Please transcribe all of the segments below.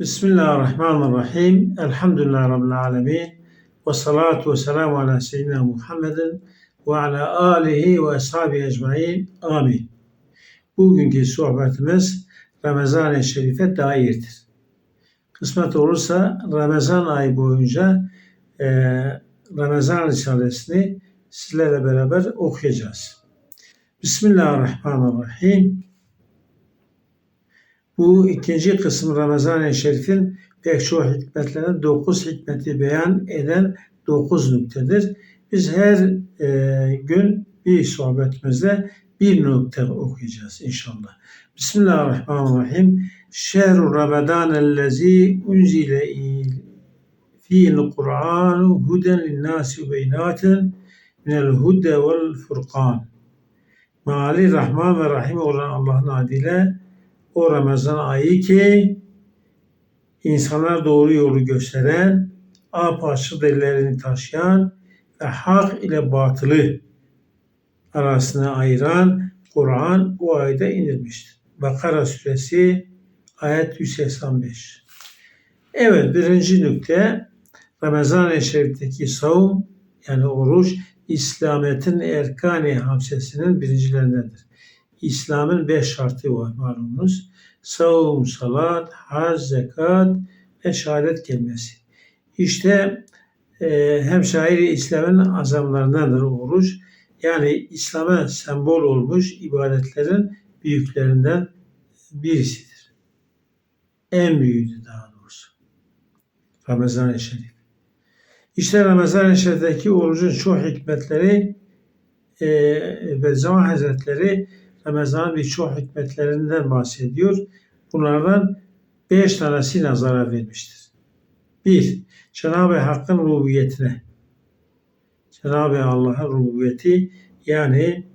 Bismillahirrahmanirrahim. Elhamdülillahi Rabbil alemin. Ve salatu ve selamu ala seyyidina Muhammedin ve ala alihi ve ashabi ecmain. Amin. Bugünkü sohbetimiz Ramazan-ı Şerif'e dairdir. Kısmet olursa Ramazan ayı boyunca e, Ramazan Risalesini sizlerle beraber okuyacağız. Bismillahirrahmanirrahim. Bu ikinci kısım Ramazan-ı Şerif'in pek çok hikmetlerine dokuz hikmeti beyan eden dokuz nüktedir. Biz her e, gün bir sohbetimizde bir nokta okuyacağız inşallah. Bismillahirrahmanirrahim. Şehru Ramazan ellezî unzile fi'l Kur'an huden linnâsi beynaten minel hude vel furkan. Mali Rahman ve Rahim olan Allah'ın adıyla o Ramazan ayı ki insanlar doğru yolu gösteren, apaçık delillerini taşıyan ve hak ile batılı arasına ayıran Kur'an o ayda inilmiştir. Bakara suresi ayet 185. Evet birinci nükte Ramazan-ı Şerif'teki savun yani oruç İslamiyet'in erkani hamsesinin birincilerindendir. İslam'ın beş şartı var malumunuz. Savun, salat, hac, zekat ve şehadet kelimesi. İşte e, hem şairi İslam'ın azamlarındandır oruç. Yani İslam'a sembol olmuş ibadetlerin büyüklerinden birisidir. En büyüğüdür daha doğrusu. Ramazan-ı Şerif. İşte Ramazan-ı Şerif'teki orucun çok hikmetleri e, Bediüzzaman Hazretleri Ramazan'ın birçok hikmetlerinden bahsediyor. Bunlardan beş tanesi nazara vermiştir. Bir, Cenab-ı Hakk'ın rububiyetine. Cenab-ı Allah'ın rububiyeti yani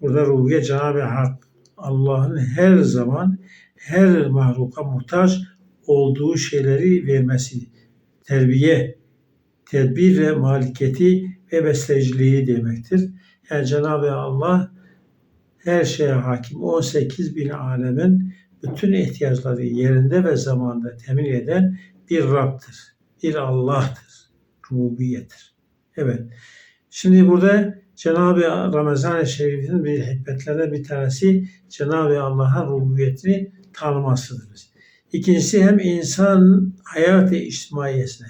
burada rububiyet Cenab-ı Hak Allah'ın her zaman her mahluka muhtaç olduğu şeyleri vermesi, terbiye, tedbir ve maliketi ve besleyiciliği demektir. Yani Cenab-ı Allah her şeye hakim 18 bin alemin bütün ihtiyaçları yerinde ve zamanda temin eden bir Rab'dır. Bir Allah'tır. Rububiyettir. Evet. Şimdi burada Cenab-ı Ramazan-ı Şerif'in bir hikmetlerden bir tanesi Cenab-ı Allah'ın rububiyetini tanımasıdır. İkincisi hem insan hayat-ı içtimaiyesine,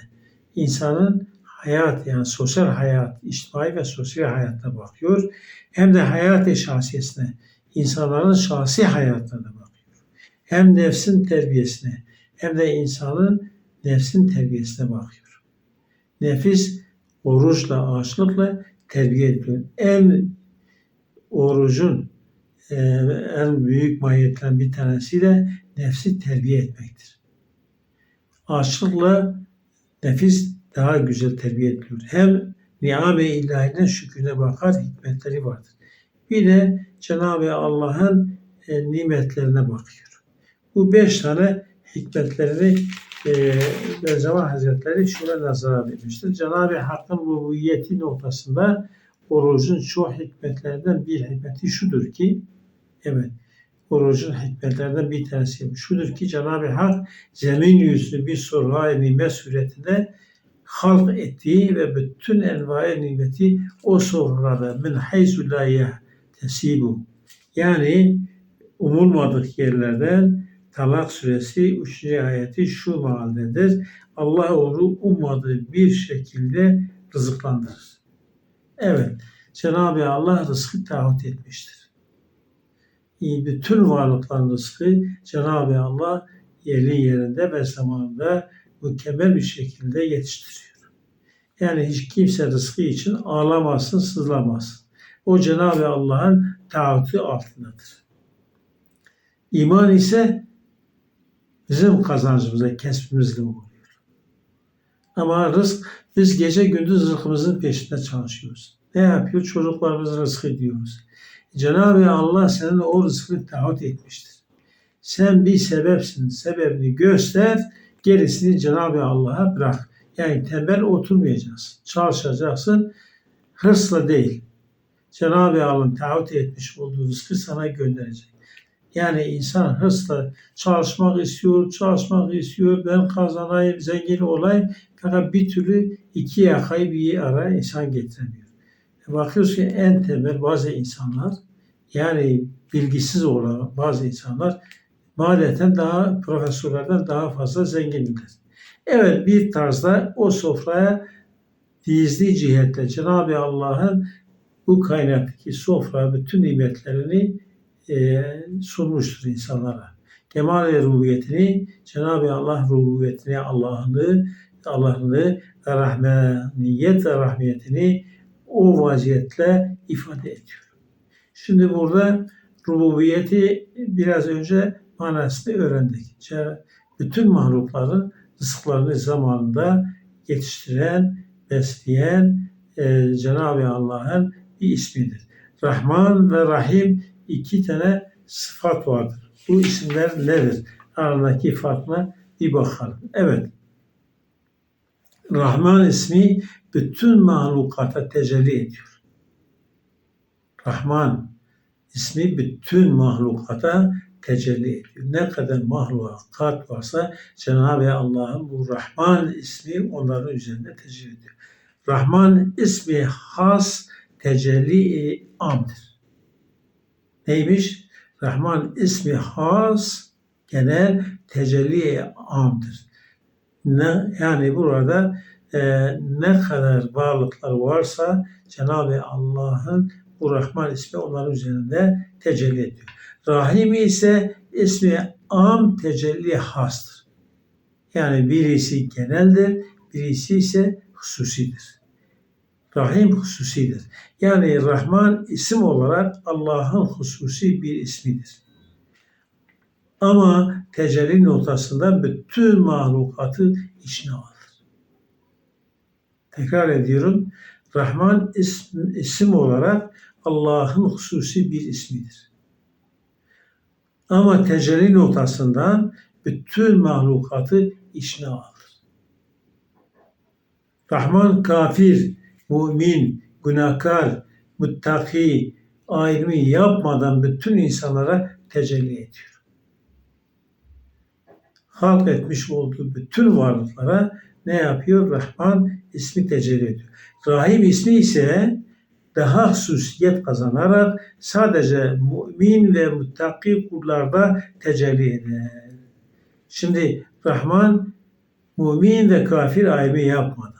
insanın hayat yani sosyal hayat, içtimai ve sosyal hayatta bakıyor. Hem de hayat-ı şahsiyesine, insanların şahsi hayatlarına bakıyor. Hem nefsin terbiyesine hem de insanın nefsin terbiyesine bakıyor. Nefis oruçla, açlıkla terbiye ediyor. En orucun e, en büyük mahiyetten bir tanesi de nefsi terbiye etmektir. Açlıkla nefis daha güzel terbiye ediliyor. Hem niam-ı ilahinin şükrüne bakar, hikmetleri vardır. Bir de Cenab-ı Allah'ın e, nimetlerine bakıyor. Bu beş tane hikmetlerini e, Benzema Hazretleri şuna nazara vermiştir. Cenab-ı Hakk'ın rububiyeti noktasında orucun çok hikmetlerinden bir hikmeti şudur ki, evet, orucun hikmetlerinden bir tanesi şudur ki Cenab-ı Hak zemin yüzünü bir soruha nimet suretinde halk ettiği ve bütün envai nimeti o sofrada min hayzu la tesibu yani umulmadık yerlerden Talak suresi 3. ayeti şu mahalledir. Allah onu ummadığı bir şekilde rızıklandırır. Evet, Cenab-ı Allah rızkı taahhüt etmiştir. Bütün varlıkların rızkı Cenab-ı Allah yerli yerinde ve zamanında mükemmel bir şekilde yetiştiriyor. Yani hiç kimse rızkı için ağlamasın, sızlamasın. O Cenab-ı Allah'ın taahhütü altındadır. İman ise bizim kazancımıza, kesbimizle oluyor. Ama rızk, biz gece gündüz rızkımızın peşinde çalışıyoruz. Ne yapıyor? Çocuklarımızı rızk ediyoruz. Cenab-ı Allah senin o rızkını taahhüt etmiştir. Sen bir sebepsin, sebebini göster, gerisini Cenab-ı Allah'a bırak. Yani tembel oturmayacaksın. Çalışacaksın. Hırsla değil. Cenab-ı Allah'ın taahhüt etmiş olduğu rızkı sana gönderecek. Yani insan hırsla çalışmak istiyor, çalışmak istiyor, ben kazanayım, zengin olayım. Fakat bir türlü iki yakayı bir araya insan getiremiyor. E Bakıyoruz ki en temel bazı insanlar, yani bilgisiz olan bazı insanlar maliyeten daha profesörlerden daha fazla zenginler. Evet bir tarzda o sofraya gizli cihetle Cenab-ı Allah'ın bu kaynaktaki sofra bütün nimetlerini e, sunmuştur insanlara. Kemal rububiyetini, Cenab-ı Allah rububiyetini, Allah'ını, Allah'ını ve rahmaniyet ve rahmiyetini o vaziyetle ifade ediyor. Şimdi burada rububiyeti biraz önce manasını öğrendik. Bütün mahlukların rızıklarını zamanında yetiştiren, besleyen e, Cenab-ı Allah'ın bir ismidir. Rahman ve Rahim iki tane sıfat vardır. Bu isimler nedir? Aradaki farkına bir bakalım. Evet. Rahman ismi bütün mahlukata tecelli ediyor. Rahman ismi bütün mahlukata tecelli ediyor. Ne kadar mahlukat varsa Cenab-ı Allah'ın bu Rahman ismi onların üzerinde tecelli ediyor. Rahman ismi has tecelli amdır. Neymiş? Rahman ismi has genel tecelli amdır. Ne, yani burada e, ne kadar varlıklar varsa Cenab-ı Allah'ın bu Rahman ismi onların üzerinde tecelli ediyor. Rahim ise ismi am tecelli hastır. Yani birisi geneldir, birisi ise hususidir. Rahim hususidir. Yani Rahman isim olarak Allah'ın hususi bir ismidir. Ama tecelli noktasında bütün mahlukatı içine alır. Tekrar ediyorum. Rahman isim, isim olarak Allah'ın hususi bir ismidir. Ama tecelli noktasından bütün mahlukatı içine alır. Rahman kafir, mümin, günahkar, muttaki ayrımı yapmadan bütün insanlara tecelli ediyor. Halk etmiş olduğu bütün varlıklara ne yapıyor? Rahman ismi tecelli ediyor. Rahim ismi ise daha hususiyet kazanarak sadece mümin ve muttaki kullarda tecelli eder. Şimdi Rahman mümin ve kafir ayrımı yapmadan.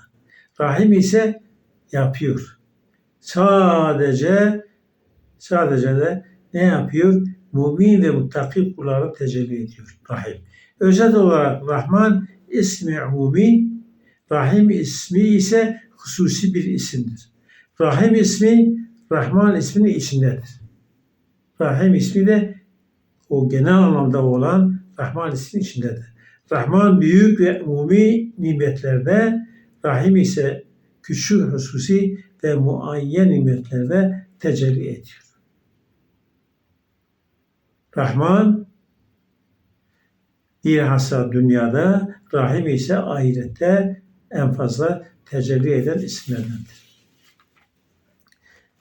Rahim ise yapıyor. Sadece sadece de ne yapıyor? Mümin ve muttaki kullara tecelli ediyor. Rahim. Özel olarak Rahman ismi umumi, Rahim ismi ise hususi bir isimdir. Rahim ismi Rahman isminin içindedir. Rahim ismi de o genel anlamda olan Rahman isminin içindedir. Rahman büyük ve umumi nimetlerde, Rahim ise küçük hususi ve muayyen nimetlerde tecelli ediyor. Rahman bilhassa dünyada, Rahim ise ahirette en fazla tecelli eden isimlerdendir.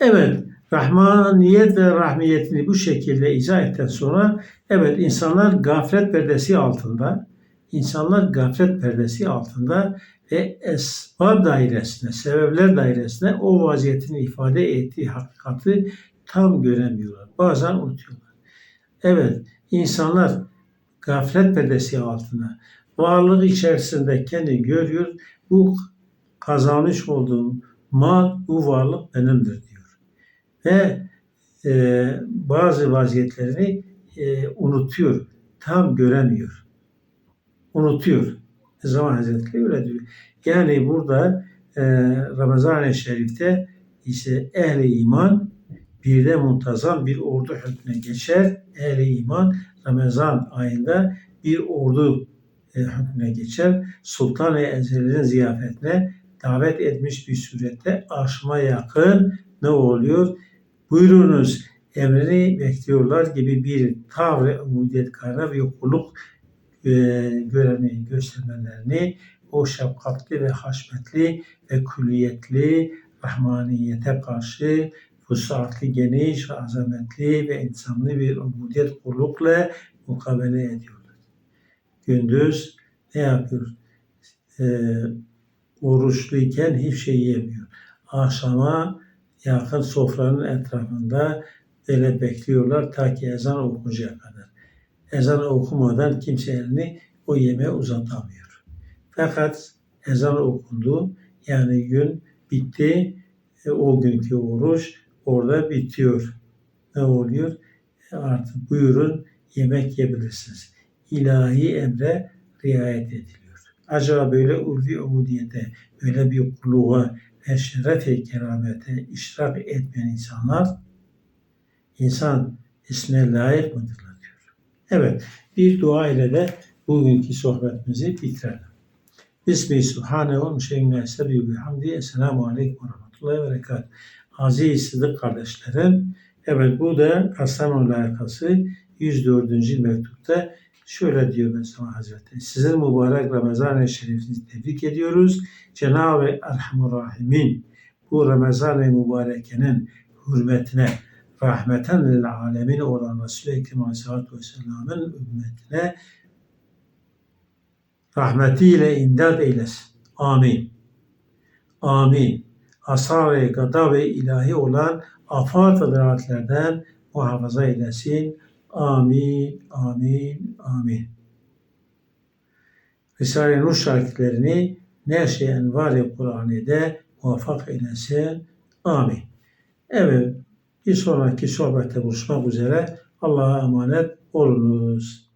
Evet, rahmaniyet ve rahmiyetini bu şekilde izah ettikten sonra evet insanlar gaflet perdesi altında insanlar gaflet perdesi altında ve esbab dairesine, sebepler dairesine o vaziyetini ifade ettiği hakikati tam göremiyorlar. Bazen unutuyorlar. Evet, insanlar gaflet perdesi altında varlığı içerisinde kendi görüyor. Bu kazanmış olduğum mal, bu varlık benimdir. Ve e, bazı vaziyetlerini e, unutuyor. Tam göremiyor. Unutuyor. Zaman Hazretleri öyle diyor. Yani burada e, Ramazan-ı Şerif'te ise ehli iman bir de muntazam bir ordu hükmüne geçer. Ehli iman Ramazan ayında bir ordu e, hükmüne geçer. Sultan-ı Ezeli'nin ziyafetine davet etmiş bir surette aşma yakın ne oluyor? Buyurunuz emrini bekliyorlar gibi bir tavrı umudiyet kaynağı bir kulluk e, göstermelerini o şefkatli ve haşmetli ve külliyetli rahmaniyete karşı vusatli, geniş, azametli ve insanlı bir ubudiyet kullukla mukabele ediyorlar. Gündüz ne yapıyor? Ee, oruçluyken hiçbir şey yemiyor. Akşama yakın sofranın etrafında böyle bekliyorlar ta ki ezan okuncaya kadar. Ezan okumadan kimse elini o yemeğe uzatamıyor. Fakat ezan okundu yani gün bitti e, o günkü oruç orada bitiyor. Ne oluyor? E, artık buyurun yemek yiyebilirsiniz. İlahi emre riayet ediliyor. Acaba böyle ulvi ubudiyete, böyle bir kulluğa ve keramete iştirak etmeyen insanlar insan ismine layık mıdırlar diyor. Evet, bir dua ile de bugünkü sohbetimizi bitirelim. Bismihi Subhanehu Müşeyyin Essebi Bihamdi Esselamu Aleyküm ve Rahmetullahi ve Berekat. Aziz Sıdık kardeşlerim, evet bu da Kastamonu layıkası 104. mektupta şöyle diyor Mesela Hazretleri. Sizin mübarek Ramazan-ı Şerifinizi tebrik ediyoruz. Cenab-ı Erhamur Rahimin bu Ramazan-ı Mübareke'nin hürmetine rahmeten lil alemin olan Resulü Ekrem Aleyhisselatü Vesselam'ın ümmetine rahmetiyle imdad eylesin. Amin. Amin. Asar ve gada ve ilahi olan afat ve rahatlerden muhafaza eylesin. Amin, amin, amin. Risale-i Nur şarkılarını neşe var Kur'an'da muvaffak eylesin. Amin. Evet, bir sonraki sohbette buluşmak üzere Allah'a emanet olunuz.